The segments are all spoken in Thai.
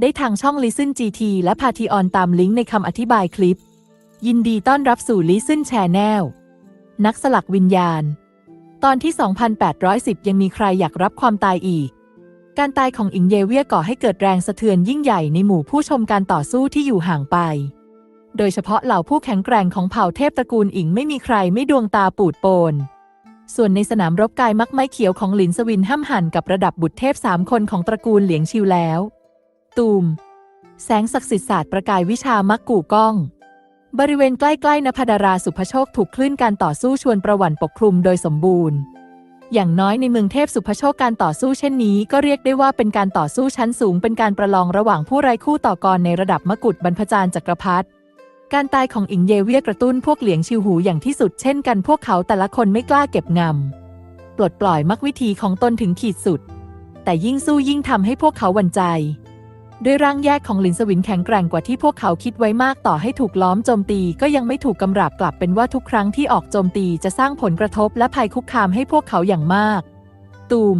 ได้ทางช่อง Listen GT และ p a t ออนตามลิงก์ในคำอธิบายคลิป ยินดีต้อนรับสู่ Listen Channel นักสลักวิญญาณ ตอนที่ 2810 ยังมีใครอยากรับความตายอีก การตายของอิงเยเวียก่อให้เกิดแรงสะเทือนยิ่งใหญ่ในหมู่ผู้ชมการต่อสู้ที่อยู่ห่างไป โดยเฉพาะเหล่าผู้แข็งแกร่งของเผ่าเทพตระกูลอิงไม่มีใครไม่ดวงตาปูดโปนส่วนในสนามรบกายมักไม้เขียวของหลินสวินห้ำหันกับระดับบุตรเทพสามคนของตระกูลเหลียงชิวแล้ว ตูม แสงศักดิ์สิทธิ์ศาสตร์ประกายวิชามักกู่ก้อง บริเวณใกล้ๆนภดาราสุภโชคถูกคลื่นการต่อสู้ชวนประวันปกคลุมโดยสมบูรณ์ อย่างน้อยในเมืองเทพสุภโชคการต่อสู้เช่นนี้ ก็เรียกได้ว่าเป็นการต่อสู้ชั้นสูง เป็นการประลองระหว่างผู้ไร้คู่ต่อกรในระดับมกุฎบรรพจารย์จักรพรรดิการตายของอิงเยเวียกระตุ้นพวกเหลียงชิวหูอย่างที่สุดเช่นกันพวกเขาแต่ละคนไม่กล้าเก็บงำปลดปล่อยมักวิธีของตนถึงขีดสุด แต่ยิ่งสู้ยิ่งทำให้พวกเขาหวั่นใจ ด้วยร่างแยกของหลินสวินแข็งแกร่งกว่าที่พวกเขาคิดไว้มากต่อให้ถูกล้อมโจมตีก็ยังไม่ถูกกำราบกลับเป็นว่าทุกครั้งที่ออกโจมตีจะสร้างผลกระทบและภัยคุกคามให้พวกเขาอย่างมาก ตูม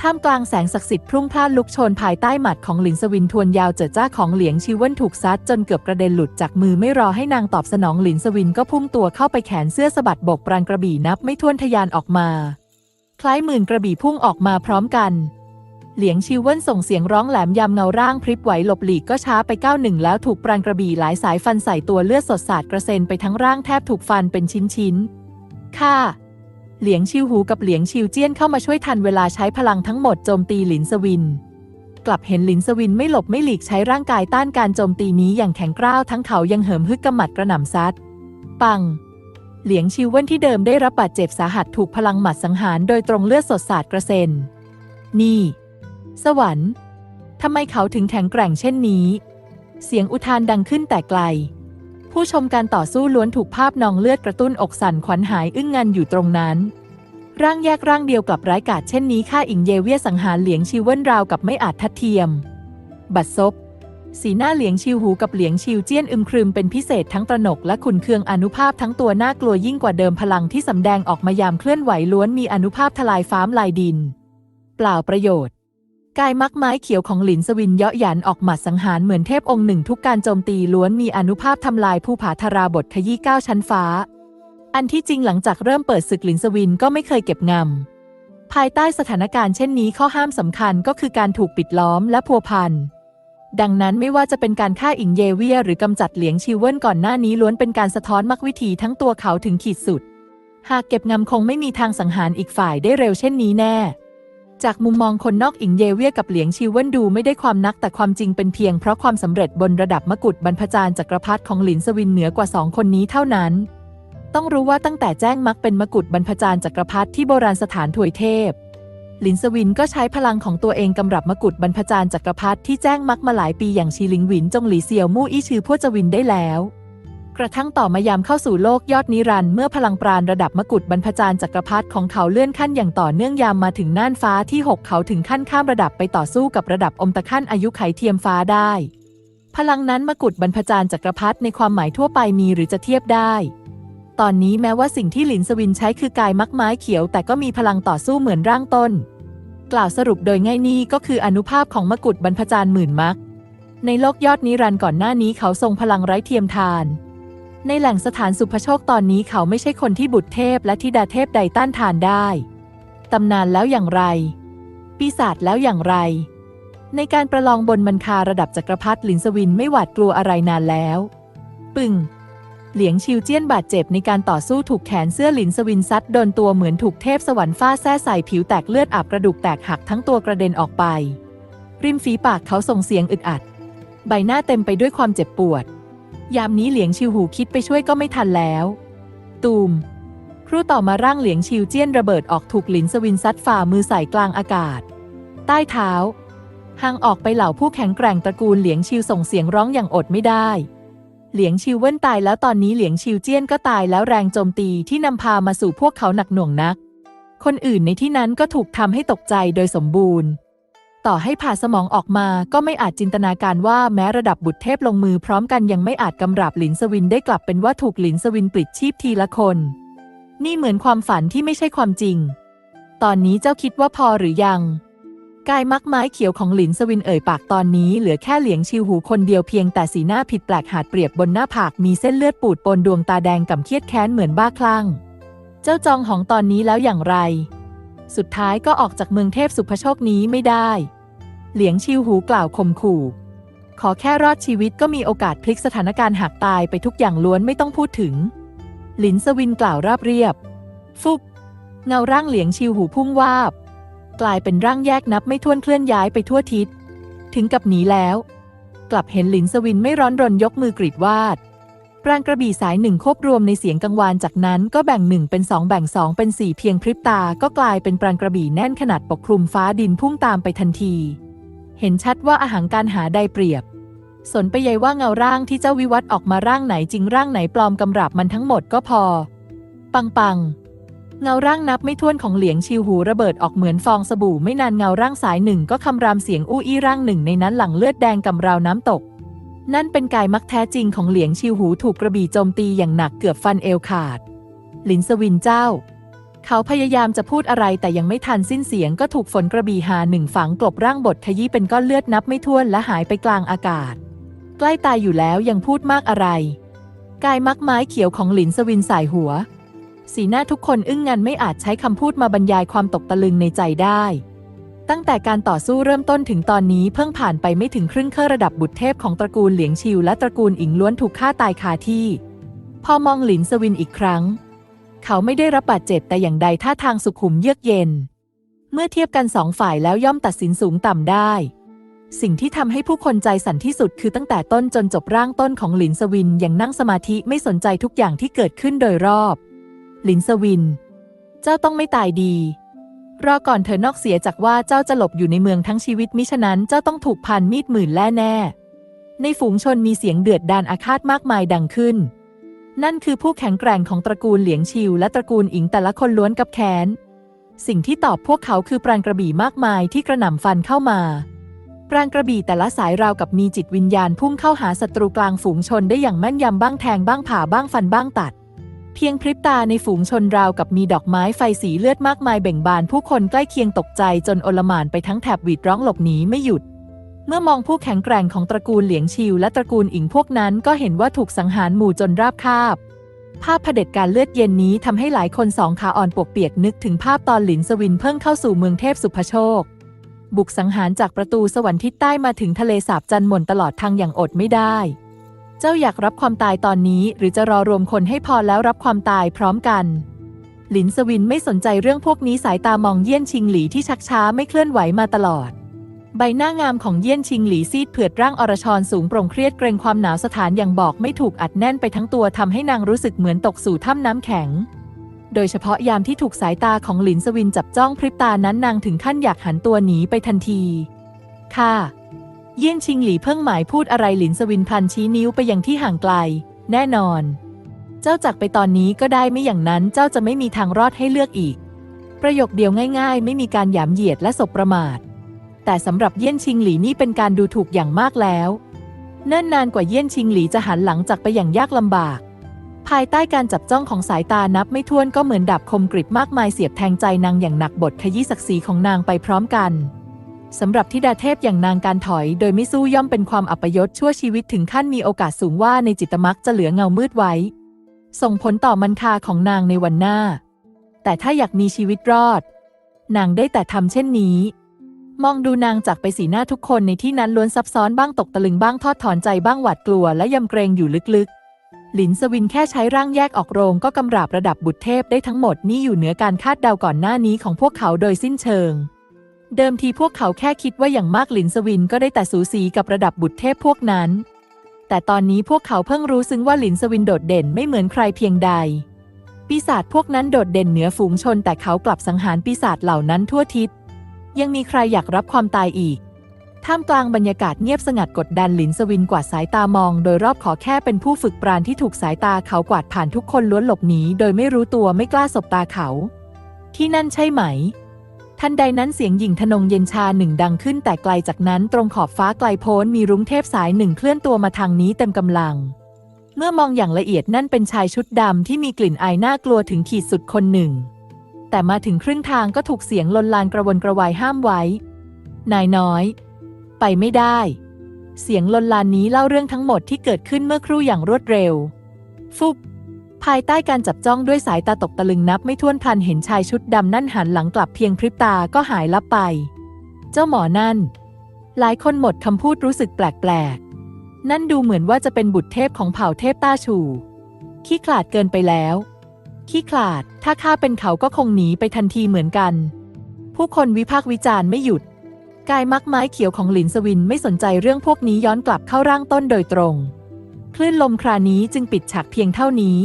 ท่ามกลางแสงศักดิ์สิทธิ์พรุ่งพล่านลุกโชนภายใต้หมัดของหลินสวินทวนยาวเจิดจ้าของเหลียงชิเวนถูกซัดจนเกือบกระเด็นหลุดจากมือไม่รอให้นางตอบสนองหลินสวินก็พุ่งตัวเข้าไปแขนเสื้อสะบัดบกปราณกระบี่นับไม่ถ้วนทะยานออกมา คล้ายหมื่นกระบี่พุ่งออกมาพร้อมกัน เหลียงชิวเว่นส่งเสียงร้องแหลมยำเงาร่างพริบไหวหลบหลีกก็ช้าไปก้าวหนึ่งแล้วถูกปราณกระบี่หลายสายฟันใส่ตัวเลือดสดสาดกระเซ็นไปทั้งร่างแทบถูกฟันเป็นชิ้นๆค่ะเหลียงชิวหูกับเหลียงชิวเจี้ยนเข้ามาช่วยทันเวลาใช้พลังทั้งหมดโจมตีหลินสวิน กลับเห็นหลินสวินไม่หลบไม่หลีกใช้ร่างกายต้านการโจมตีนี้อย่างแข็งกร้าวทั้งเขายังเหิมฮึกกำหมัดกระหน่ำซัด ปัง เหลียงชิวเว่นที่เดิมได้รับบาดเจ็บสาหัสถูกพลังหมัดสังหารโดยตรงเลือดสดสาดกระเซ็น นี่ สวรรค์ทำไมเขาถึงแข็งแกร่งเช่นนี้ เสียงอุทานดังขึ้นแต่ไกล ผู้ชมการต่อสู้ล้วนถูกภาพนองเลือดกระตุ้นอกสั่นขวัญหายอึ้งงันอยู่ตรงนั้น ร่างแยกร่างเดียวกับไร้กาจเช่นนี้ข้าอิงเยเวียสังหารเหลียงชิวเว่นราวกับไม่อาจทัดเทียม บัดซบสีหน้าเหลียงชิวหูกับเหลียงชิวเจี้ยนอึมครึมเป็นพิเศษทั้งตระหนกและขุนเคืองอนุภาพทั้งตัวน่ากลัวยิ่งกว่าเดิมพลังที่สำแดงออกมายามเคลื่อนไหวล้วนมีอนุภาพทลายฟ้ามลายดิน เปล่าประโยชน์ กายมักไม้เขียวของหลินสวินเยาะหยันออกหมัดสังหารเหมือนเทพองค์หนึ่งทุกการโจมตีล้วนมีอนุภาพทำลายภูผาธาราบทขยี้เก้าชั้นฟ้า อันที่จริงหลังจากเริ่มเปิดศึกหลินสวินก็ไม่เคยเก็บงำภายใต้สถานการณ์เช่นนี้ข้อห้ามสำคัญก็คือการถูกปิดล้อมและพัวพันดังนั้นไม่ว่าจะเป็นการฆ่าอิงเยเวียหรือกำจัดเหลียงชิวเว่นก่อนหน้านี้ล้วนเป็นการสะท้อนมักวิธีทั้งตัวเขาถึงขีดสุด หากเก็บงำคงไม่มีทางสังหารอีกฝ่ายได้เร็วเช่นนี้แน่ จากมุมมองคนนอกอิงเยเวียกับเหลียงชิวเว่นดูไม่ได้ความนักแต่ความจริงเป็นเพียงเพราะความสำเร็จบนระดับมกุฎบรรพจารย์จักรพรรดิของหลินสวินเหนือกว่าสองคนนี้เท่านั้น ต้องรู้ว่าตั้งแต่แจ้งมักเป็นมกุฎบรรพจารย์จักรพรรดิที่โบราณสถานถวยเทพ หลินสวินก็ใช้พลังของตัวเองกำรับมกุฎบรรพจารย์จักรพรรดิที่แจ้งมักมาหลายปีอย่างชีลิงหวินจงหลีเซียวมู่อี้ชื่อพวจวินได้แล้ว กระทั่งต่อมายามเข้าสู่โลกยอดนิรันด์เมื่อพลังปราณระดับมกุฎบรรพจารย์จักรพรรดิของเขาเลื่อนขั้นอย่างต่อเนื่องยามมาถึงน่านฟ้าที่หกเขาถึงขั้นข้ามระดับไปต่อสู้กับระดับอมตะขั้นอายุไขเทียมฟ้าได้ พลังนั้นมกุฎบรรพจารย์จักรพรรดิในความหมายทั่วไปมีหรือจะเทียบได้ ตอนนี้แม้ว่าสิ่งที่หลินสวินใช้คือกายมักไม้เขียว แต่ก็มีพลังต่อสู้เหมือนร่างต้น กล่าวสรุปโดยง่ายนี้ก็คืออนุภาพของมกุฎบรรพจารย์หมื่นมักในโลกยอดนิรันด์ก่อนหน้านี้เขาทรงพลังไร้เทียมทาน ในแหล่งสถานสุภโชคตอนนี้เขาไม่ใช่คนที่บุตรเทพและธิดาเทพใดต้านทานได้ ตำนานแล้วอย่างไร ปีศาจแล้วอย่างไร ในการประลองบนมันคาระดับจักรพรรดิหลินสวินไม่หวาดกลัวอะไรนานแล้ว ปึ้งเหลียงชิวเจี้ยนบาดเจ็บในการต่อสู้ถูกแขนเสื้อหลินสวินซัดโดนตัวเหมือนถูกเทพสวรรค์ฟาดแส้ใส่ผิวแตกเลือดอาบกระดูกแตกหักทั้งตัวกระเด็นออกไป ริมฝีปากเขาส่งเสียงอึดอัด ใบหน้าเต็มไปด้วยความเจ็บปวด ยามนี้เหลียงชิวหูคิดไปช่วยก็ไม่ทันแล้ว ตูม ครู่ต่อมาร่างเหลียงชิวเจี้ยนระเบิดออกถูกหลินสวินซัดฝ่ามือใส่กลางอากาศ ใต้เท้าห่างออกไปเหล่าผู้แข็งแกร่งตระกูลเหลียงชิวส่งเสียงร้องอย่างอดไม่ได้ เหลียงชิวเว้นตายแล้วตอนนี้เหลียงชิวเจี้ยนก็ตายแล้วแรงโจมตีที่นำพามาสู่พวกเขาหนักหน่วงนัก คนอื่นในที่นั้นก็ถูกทำให้ตกใจโดยสมบูรณ์ ต่อให้ผ่าสมองออกมา ก็ไม่อาจจินตนาการว่าแม้ระดับบุตรเทพลงมือพร้อมกันยังไม่อาจกำราบหลินสวินได้กลับเป็นว่าถูกหลินสวินปลิดชีพทีละคน นี่เหมือนความฝันที่ไม่ใช่ความจริง ตอนนี้เจ้าคิดว่าพอหรือยัง กายมักไม้เขียวของหลินสวินเอ่ยปากตอนนี้เหลือแค่เหลียงชิวหูคนเดียวเพียงแต่สีหน้าผิดแปลกหาดเปรียบบนหน้าผากมีเส้นเลือดปูดปนดวงตาแดงก่ำเครียดแค้นเหมือนบ้าคลั่ง เจ้าจองหองตอนนี้แล้วอย่างไรสุดท้ายก็ออกจากเมืองเทพสุภโชคนี้ไม่ได้ เหลียงชิวหูกล่าวข่มขู่ ขอแค่รอดชีวิตก็มีโอกาสพลิกสถานการณ์หักตายไปทุกอย่างล้วนไม่ต้องพูดถึง หลินสวินกล่าวราบเรียบ ฟุบเงาร่างเหลียงชิวหูพุ่งวาบ กลายเป็นร่างแยกนับไม่ถ้วนเคลื่อนย้ายไปทั่วทิศ ถึงกับหนีแล้ว กลับเห็นหลินสวินไม่ร้อนรนยกมือกรีดวาดปรางกระบี่สายหนึ่งควบรวมในเสียงกังวานจากนั้นก็แบ่งหนึ่งเป็นสองแบ่งสองเป็นสี่เพียงพริบตาก็กลายเป็นปรางกระบี่แน่นขนาดปกคลุมฟ้าดินพุ่งตามไปทันที เห็นชัดว่าอาหารการหาได้เปรียบ สนไปใยว่าเงาร่างที่เจ้าวิวัฒออกมาร่างไหนจริงร่างไหนปลอมกำราบมันทั้งหมดก็พอ ปังปังเงาร่างนับไม่ถ้วนของเหลียงชิวหูระเบิดออกเหมือนฟองสบู่ไม่นานเงาร่างสายหนึ่งก็คำรามเสียงอู้อี้ร่างหนึ่งในนั้นหลังเลือดแดงกำราวน้ำตก นั่นเป็นกายมักแท้จริงของเหลียงชิวหูถูกกระบี่โจมตีอย่างหนักเกือบฟันเอวขาด หลินสวินเจ้า เขาพยายามจะพูดอะไรแต่ยังไม่ทันสิ้นเสียงก็ถูกฝนกระบี่หาหนึ่งฝังกลบร่างบทขยี้เป็นก้อนเลือดนับไม่ถ้วนและหายไปกลางอากาศ ใกล้ตายอยู่แล้วยังพูดมากอะไร กายมักไม้เขียวของหลินสวินสายหัว สีหน้าทุกคนอึ้งงันไม่อาจใช้คำพูดมาบรรยายความตกตะลึงในใจได้ ตั้งแต่การต่อสู้เริ่มต้นถึงตอนนี้เพิ่งผ่านไปไม่ถึงครึ่งเครือระดับบุตรเทพของตระกูลเหลียงชิวและตระกูลอิงล้วนถูกฆ่าตายคาที่ พอมองหลินสวินอีกครั้ง เขาไม่ได้รับบาดเจ็บแต่อย่างใดท่าทางสุขุมเยือกเย็น เมื่อเทียบกันสองฝ่ายแล้วย่อมตัดสินสูงต่ำได้ สิ่งที่ทำให้ผู้คนใจสั่นที่สุดคือตั้งแต่ต้นจนจบร่างต้นของหลินสวินยังนั่งสมาธิไม่สนใจทุกอย่างที่เกิดขึ้นโดยรอบ หลินสวิน เจ้าต้องไม่ตายดีรอก่อนเธอนอกเสียจากว่าเจ้าจะหลบอยู่ในเมืองทั้งชีวิตมิฉะนั้นเจ้าต้องถูกพันมีดหมื่นแล่แน่ ในฝูงชนมีเสียงเดือดดานอาฆาตมากมายดังขึ้น นั่นคือผู้แข็งแกร่งของตระกูลเหลียงชิวและตระกูลอิงแต่ละคนล้วนกับแค้น สิ่งที่ตอบพวกเขาคือปราณกระบี่มากมายที่กระหน่ำฟันเข้ามา ปราณกระบี่แต่ละสายราวกับมีจิตวิญญาณพุ่งเข้าหาศัตรูกลางฝูงชนได้อย่างแม่นยำบ้างแทงบ้างผ่าบ้างฟันบ้างตัด เพียงพริบตาในฝูงชนราวกับมีดอกไม้ไฟสีเลือดมากมายเบ่งบานผู้คนใกล้เคียงตกใจจนโอลหม่านไปทั้งแถบหวีดร้องหลบหนีไม่หยุด เมื่อมองผู้แข็งแกร่งของตระกูลเหลียงชิวและตระกูลอิงพวกนั้นก็เห็นว่าถูกสังหารหมู่จนราบคาบ ภาพเผด็จการเลือดเย็นนี้ทำให้หลายคนสองขาอ่อนปวกเปียกนึกถึงภาพตอนหลินสวินเพิ่งเข้าสู่เมืองเทพสุภโชค บุกสังหารจากประตูสวรรค์ทิศใต้มาถึงทะเลสาบจันหม่นตลอดทางอย่างอดไม่ได้ เจ้าอยากรับความตายตอนนี้ หรือจะรอรวมคนให้พอแล้วรับความตายพร้อมกันหลินสวินไม่สนใจเรื่องพวกนี้สายตามองเยี่ยนชิงหลีที่ชักช้าไม่เคลื่อนไหวมาตลอด ใบหน้างามของเยี่ยนชิงหลีซีดเผือดร่างอรชรสูงโปร่งเครียดเกรงความหนาวสถานอย่างบอกไม่ถูกอัดแน่นไปทั้งตัวทำให้นางรู้สึกเหมือนตกสู่ถ้ำน้ำแข็ง โดยเฉพาะยามที่ถูกสายตาของหลินสวินจับจ้องพริบตานั้นนางถึงขั้นอยากหันตัวหนีไปทันที ค่ะ เยี่ยนชิงหลีเพิ่งหมายพูดอะไรหลินสวินพันชี้นิ้วไปยังที่ห่างไกล แน่นอน เจ้าจากไปตอนนี้ก็ได้ไม่อย่างนั้นเจ้าจะไม่มีทางรอดให้เลือกอีก ประโยคเดียวง่าย ๆ ไม่มีการหยามเหยียดและสบประมาท แต่สำหรับเยี่ยนชิงหลีนี่เป็นการดูถูกอย่างมากแล้ว เนิ่นนานกว่าเยี่ยนชิงหลีจะหันหลังจากไปอย่างยากลำบาก ภายใต้การจับจ้องของสายตานับไม่ถ้วนก็เหมือนดาบคมกริบมากมายเสียบแทงใจนางอย่างหนักบทขยี้ศักดิ์ศรีของนางไปพร้อมกันสำหรับธิดาเทพอย่างนางการถอยโดยไม่สู้ย่อมเป็นความอัปยศชั่วชีวิตถึงขั้นมีโอกาสสูงว่าในจิตมักจะเหลือเงามืดไว้ ส่งผลต่อมันคาของนางในวันหน้า แต่ถ้าอยากมีชีวิตรอด นางได้แต่ทำเช่นนี้ มองดูนางจากไปสีหน้าทุกคนในที่นั้นล้วนซับซ้อนบ้างตกตะลึงบ้างทอดถอนใจบ้างหวาดกลัวและยำเกรงอยู่ลึกๆ หลินสวินแค่ใช้ร่างแยกออกโรงก็กำราบระดับบุตรเทพได้ทั้งหมดนี่อยู่เหนือการคาดเดาก่อนหน้านี้ของพวกเขาโดยสิ้นเชิง เดิมทีพวกเขาแค่คิดว่าอย่างมากหลินสวินก็ได้แต่สูสีกับระดับบุตรเทพพวกนั้น แต่ตอนนี้พวกเขาเพิ่งรู้ซึ้งว่าหลินสวินโดดเด่นไม่เหมือนใครเพียงใดปีศาจพวกนั้นโดดเด่นเหนือฝูงชนแต่เขากลับสังหารปีศาจเหล่านั้นทั่วทิศ ยังมีใครอยากรับความตายอีก ท่ามกลางบรรยากาศเงียบสงัดกดดันหลินสวินกวาดสายตามอง โดยรอบขอแค่เป็นผู้ฝึกปราณที่ถูกสายตาเขากวาดผ่านทุกคนล้วนหลบหนีโดยไม่รู้ตัวไม่กล้าสบตาเขา ที่นั่นใช่ไหมทันใดนั้นเสียงหญิงทนงเย็นชาหนึ่งดังขึ้นแต่ไกลจากนั้นตรงขอบฟ้าไกลโพ้นมีรุ้งเทพสายหนึ่งเคลื่อนตัวมาทางนี้เต็มกำลัง เมื่อมองอย่างละเอียดนั่นเป็นชายชุดดำที่มีกลิ่นอายน่ากลัวถึงขีดสุดคนหนึ่ง แต่มาถึงครึ่งทางก็ถูกเสียงลนลานกระวนกระวายห้ามไว้ นายน้อย ไปไม่ได้ เสียงลนลานนี้เล่าเรื่องทั้งหมดที่เกิดขึ้นเมื่อครู่อย่างรวดเร็ว ฟุบ ภายใต้การจับจ้องด้วยสายตาตกตะลึงนับไม่ถ้วนพันเห็นชายชุดดำนั่นหันหลังกลับเพียงพริบตาก็หายลับไป เจ้าหมอนั่น หลายคนหมดคำพูดรู้สึกแปลกๆ นั่นดูเหมือนว่าจะเป็นบุตรเทพของเผ่าเทพต้าชู ขี้ขลาดเกินไปแล้ว ขี้ขลาด ถ้าข้าเป็นเขาก็คงหนีไปทันทีเหมือนกัน ผู้คนวิพากษ์วิจารณ์ไม่หยุด กายมักไม้เขียวของหลินสวินไม่สนใจเรื่องพวกนี้ย้อนกลับเข้าร่างต้นโดยตรง คลื่นลมครานี้จึงปิดฉากเพียงเท่านี้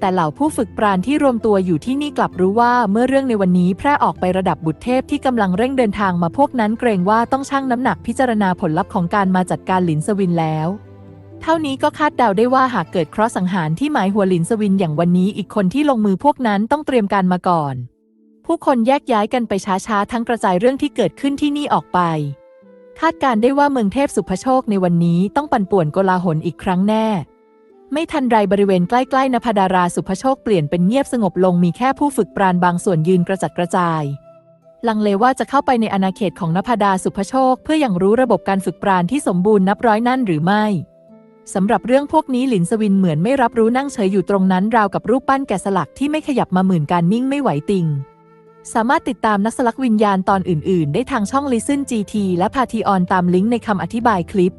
แต่เหล่าผู้ฝึกปราณที่รวมตัวอยู่ที่นี่กลับรู้ว่าเมื่อเรื่องในวันนี้แพร่ออกไประดับบุตรเทพที่กำลังเร่งเดินทางมาพวกนั้นเกรงว่าต้องชั่งน้ำหนักพิจารณาผลลัพธ์ของการมาจัดการหลินสวินแล้ว เท่านี้ก็คาดเดาได้ว่าหากเกิดเคราะห์สังหารที่หมายหัวหลินสวินอย่างวันนี้อีกคนที่ลงมือพวกนั้นต้องเตรียมการมาก่อน ผู้คนแยกย้ายกันไปช้าๆ ทั้งกระจายเรื่องที่เกิดขึ้นที่นี่ออกไป คาดการได้ว่าเมืองเทพสุภโชคในวันนี้ต้องปั่นป่วนโกลาหลอีกครั้งแน่ ไม่ทันไรบริเวณใกล้ๆนภดาราสุภโชคเปลี่ยนเป็นเงียบสงบลงมีแค่ผู้ฝึกปราณบางส่วนยืนกระจัดกระจายลังเลว่าจะเข้าไปในอาณาเขตของนภดาสุภโชค เพื่ออย่างรู้ระบบการฝึกปราณที่สมบูรณ์นับร้อยนั่นหรือไม่ สำหรับเรื่องพวกนี้หลินสวินเหมือนไม่รับรู้นั่งเฉยอยู่ตรงนั้นราวกับรูปปั้นแกะสลักที่ไม่ขยับมาหมื่นการนิ่งไม่ไหวติง สามารถติดตามนักสลักวิญญาณตอนอื่น ๆ ได้ทางช่อง Listen GT และพาทีออนตามลิงก์ในคำอธิบายคลิป